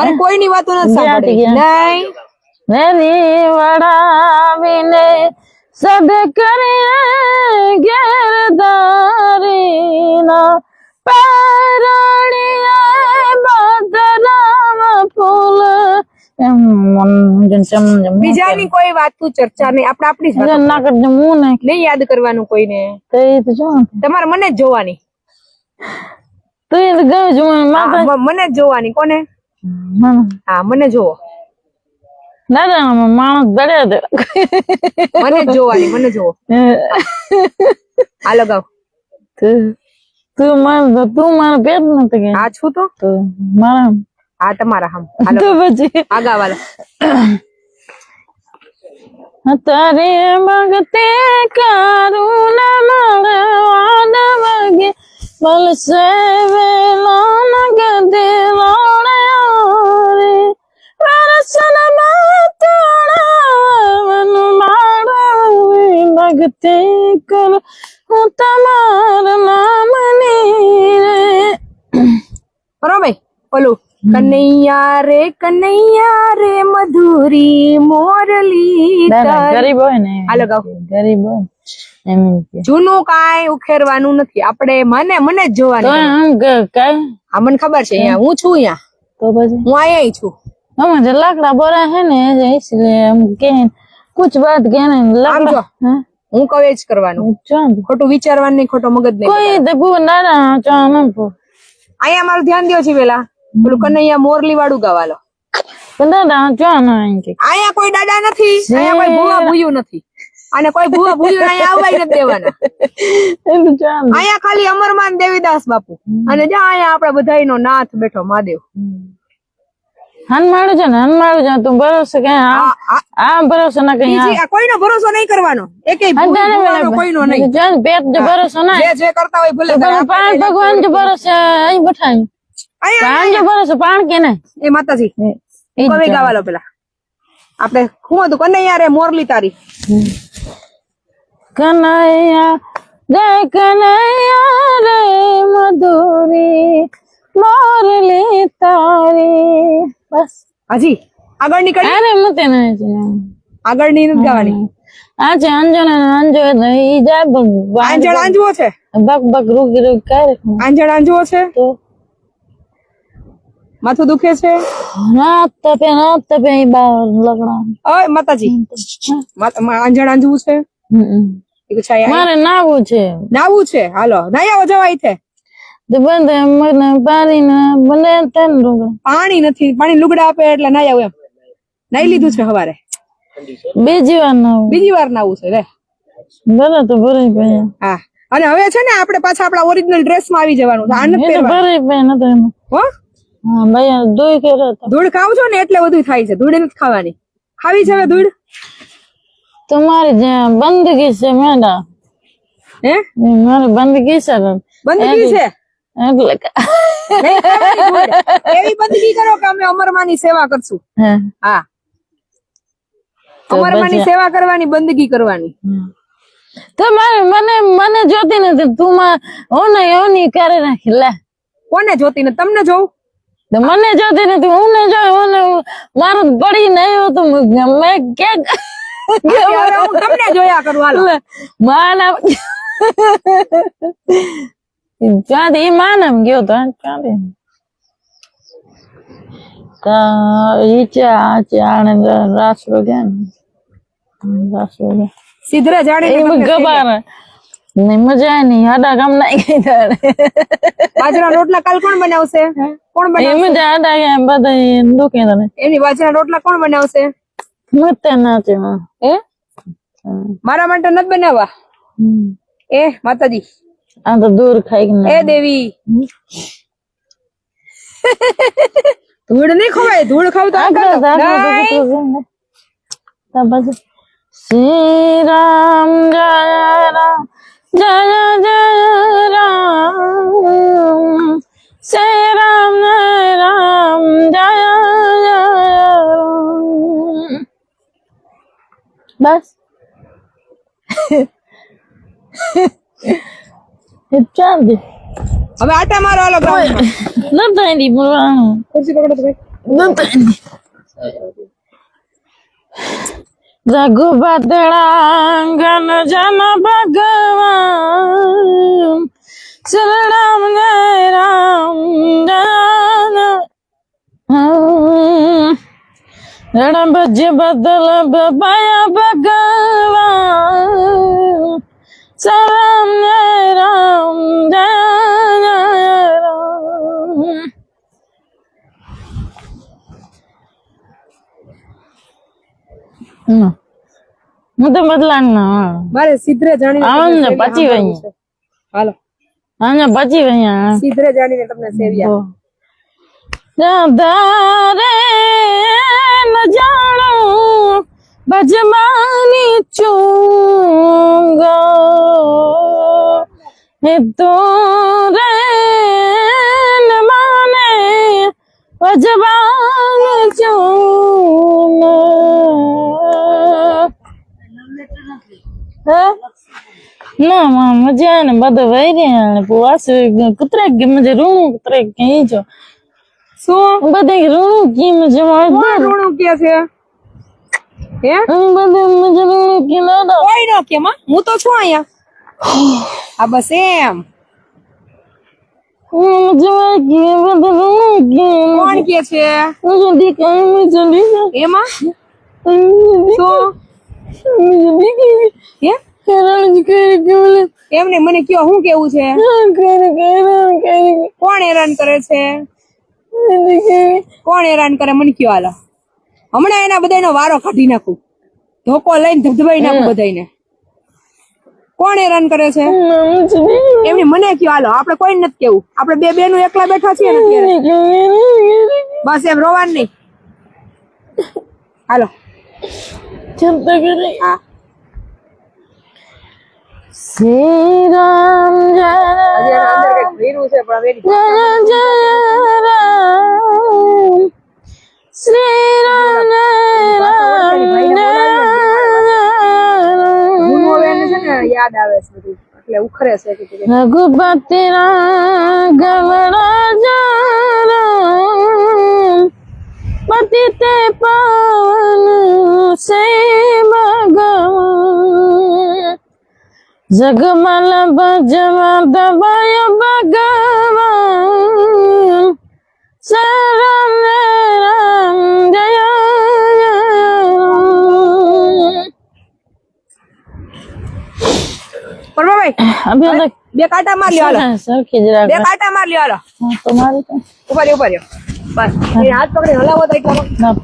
મારે કોઈની વાતો નથી સાંભળવી. નહીં. વેલી વડાવીને સદ કરીએ ગેરદારીના પરણીએ બદનામ ફૂલ. બીજાની કોઈ વાતનું ચર્ચા નહીં. આપણે આપણી ના કરજો હું નહીં નહીં યાદ કરવાનું કોઈને. તમારે મને જ જોવાની. તું તો મને જોવાની. કોને? હા મને જોવો. દાદા માણસ ગળ્યા મને જોવાની મને જોવો. આ લગાવ. તું તું તું મારા પેટ નથી કે? આ છું તો. મારા આ તમારા હમ. આ તો પછી? આગા વાલા. તારે ભગતે કરું ના મારે વાદ વાગે. બલસે વેલા ન ગદે લોણે માતણ મારા ભગતે કર હું તમારા નામની રે. બરોબર ઓલું કનૈયા રે કનૈયા રે મધુરી મોરલી. ગરીબ હોય ને. ગરીબ હોય. જૂનું કાંઈ ઉખેરવાનું નથી. આપણે મને મને જ જોવાનું જોવાની કઈ? હા મને ખબર છે અહીંયા હું છું અહીંયા. તો પછી? હું અહીંયા છું. हम जो लकड़ा बोरा है ना जो इसलिए हम कहें कुछ बात कहने આમ જો लकड़ा हाँ? હું કહે જ કરવાનું चांद ખોટું વિચારવાનું નહીં ખોટો મગજ નહીં कोई तो वो ना ना चांद को અહીંયા મારું ધ્યાન દ્યો છે પેલા પેલું કનૈયા મોરલી વાળું ગાવાલો ना ना चांद आएंगे અહીંયા કોઈ દાદા નથી અહીંયા કોઈ ભૂવા ભૂયું નથી અને કોઈ ભૂવા ભૂયું અહીંયા આવવાય નથી દેવાના तो चांद અહીંયા ખાલી અમરમાન દેવીદાસ બાપુ અને જ્યાં અહીંયા આપડા બધાયનો નાથ બેઠો મહાદેવ હનમાળું છે ને હનમાળું છે તું ભરોસે કે આ ભરોસો ના કઈ કોઈનો ભરોસો નહીં કરવાનો. એકેય કોઈનો પેટ જો ભરોસો ના. જે કરતા હોય ભલે પાણ ભગવાન જો ભરોસે અહીં બઠાઈ પાણ જો ભરોસો પાણ કે ને? એ માતાજી કવિ ગાવાલો પેલા. આપણે હું હતું? કનૈયા રે મોરલી તારી? કનૈયા જય કનૈયા રે મધુરી મોરલી તારી. બસ. હાજી આગળ નીકળી અરે મતે ના આગળ આગળની નથી ગાવાની આ છે અંજણ અંજો ઈ જાય બગ આંજણ આંજવો છે? બક બક રૂગી રૂગ કર. અંજણ અંજવો છે? તો? માથું દુખે છે? રાત તપે રાત તપે ઈ બાર લગડા. ઓય માતાજી. અંજણ અંજવું છે? મારે નાવું છે. નાવું છે? હાલો નાયા જવાય છે પાણી નથી પાણી લુગડા આપે એટલે નાયા એમ. નાઈ લીધું છે હવારે. બીજી વાર બીજી વાર નાવું છે રે બને તો ભરાઈ હા. અને હવે છે ને આપણે પાછા આપણા ઓરિજિનલ ડ્રેસમાં આવી જવાનું નતો એમાં. હો? હા ભાઈ ધૂળ ધૂળ ખાવ છો ને એટલે બધું થાય છે. ધૂળ નથી ખાવાની. ખાવી છે હવે ધૂળ? તમારી જ્યાં બંદગી છે મેડા હે? મારી બંદગી છે બંદગી છે? એવી બંદગી કરો કે અમે અમરમાની સેવા કરશું. હા. અમરમાની સેવા કરવાની બંદગી કરવાની. તો મારે મને મને જોતી નથી. તું માં હું ને કરે નાખી લે. કોને જોતી ને તમને જોઉં? તો મને જોતી નથી. હું ને જોઈ હું મારું પડી નહીં તો મેં કે તમને જોયા કરું. હાલો. ત્યાંથી ઈ માનમ ગયો તો એ તારે. બાજરા રોટલા કાલ કોણ બનાવશે? કોણ એ બનાવશે એની બાજરાના રોટલા કોણ બનાવશે? મારા માટે નથી બનાવવા? એ માતાજી. આ તો દૂર ખાઈ એ દેવી. ધૂળ નહીં ખવાય ધૂળ ખાવ તો નહીં. શ્રી રામ જય રામ જય જય રામ. શ્રી રામ જય રામ જય જય રામ. બસ. ચાલ દે હવે આટા મારો હાલો ground માં. નથી બોલવાનું ખુરશી પકડો તો ભાઈ જગુ બદળા ગન જન ભગવાન શ્રી રામ જય રામ રણ ભજ બદલ ભયા ભગવાન જય હું તો બદલા ના મારે સીધરે જાણી તમને ને પછી વહી. હાલો. હા ને પછી વહી સીધરે જાણીને તમને સેવ્યા. રાધા ન જાણું ભજમાની ચૂંગો. રે ન માને ભજમાની છું ના માં મજા ને બધો વહી રહ્યા ને પુવાસ કુતરે કે મજે રૂણું કુતરા કઈ જો. શું? બધે રૂણું કી મજે માર કે છે? હે? બધે મજે રૂણું કી લાડા કોઈ નો કે માં. હું તો છું અહીંયા. હા બસ એમ. કોણ કે છે? એમાં? એમને મને કયો શું કેવું છે? કોણ હેરાન કરે છે? કોણ હેરાન કરે? મને કયો હાલો. હમણાં એના બધાનો વારો કાઢી નાખું. ધોકો લઈને ધબધબાઈ નાખું બધાને કોણ હેરાન કરે છે? એમની મને કયો હાલો આપણે કોઈ નથી કેવું. આપણે બે બેનું એકલા બેઠા છીએ બસ એમ રોવાનું નહીં. હાલો. ચિંતા કરે શ્રી રામ જય એના અંદર યાદ આવે છે બધું. એટલે ઉખરે છે કે રઘુપતિ રાઘવ રાજા રામ પાવન સે ભગવાન. જગમલ ભજવા દબાય ભગવાન. બે કાંટા માર લ્યો હાલો. સરખી જ બે કાંટા માર લ્યો હાલો. તમારી ઉપર ઉપર બસ. એ હાથ પકડી હલાવો તો એક ના